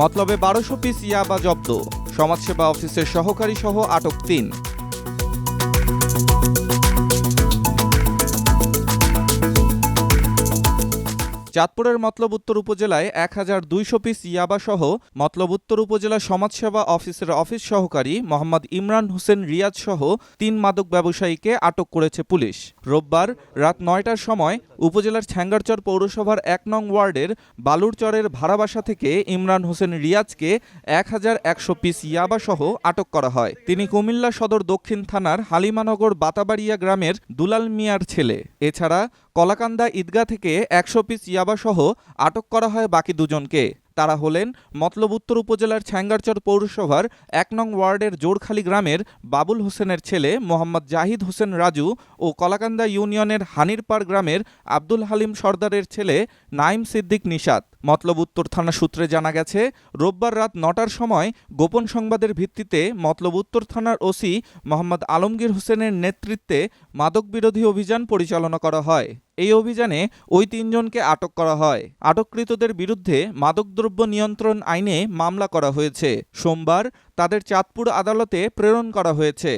মতলবে বারোশো পিস ইয়াবা জব্দ। সমাজসেবা অফিসের সহকারী সহ আটক তিন। চাঁদপুরের মতলব উত্তর উপজেলায় এক হাজার দুইশো পিস ইয়াবাসহ মতলব উত্তর উপজেলা সমাজসেবা অফিসের অফিস সহকারী মোহাম্মদ ইমরান হোসেন রিয়াজ সহ তিন মাদক ব্যবসায়ীকে আটক করেছে পুলিশ। রোববার রাত নয়টার সময় উপজেলার ছ্যাঙ্গারচর পৌরসভার এক নং ওয়ার্ডের বালুরচরের ভাড়াবাসা থেকে ইমরান হোসেন রিয়াজকে এক হাজার একশো পিস ইয়াবাসহ আটক করা হয়। তিনি কুমিল্লা সদর দক্ষিণ থানার হালিমানগর বাতাবাড়িয়া গ্রামের দুলাল মিয়ার ছেলে। এছাড়া কলাকান্দা ঈদগাহ থেকে একশো পিস ইয়াবাসহ আটক করা হয় বাকি দুজনকে। তারা হলেন মতলব উত্তর উপজেলার ছ্যাঙ্গারচর পৌরসভার এক নং ওয়ার্ডের জোরখালী গ্রামের বাবুল হোসেনের ছেলে মোহাম্মদ জাহিদ হোসেন রাজু ও কলাকান্দা ইউনিয়নের হানিরপাড় গ্রামের আব্দুল হালিম সর্দারের ছেলে নাইম সিদ্দিক নিশাত। মতলব উত্তর থানা সূত্রে জানা গেছে, রোববার রাত নটার সময় গোপন সংবাদের ভিত্তিতে মতলব উত্তর থানার ওসি মোহাম্মদ আলমগীর হোসেনের নেতৃত্বে মাদক বিরোধী অভিযান পরিচালনা করা হয়। এই অভিযানে ওই তিনজনকে আটক করা হয়। আটককৃতদের বিরুদ্ধে মাদকদ্রব্য নিয়ন্ত্রণ আইনে মামলা করা হয়েছে। সোমবার তাদের চাঁদপুর আদালতে প্রেরণ করা হয়েছে।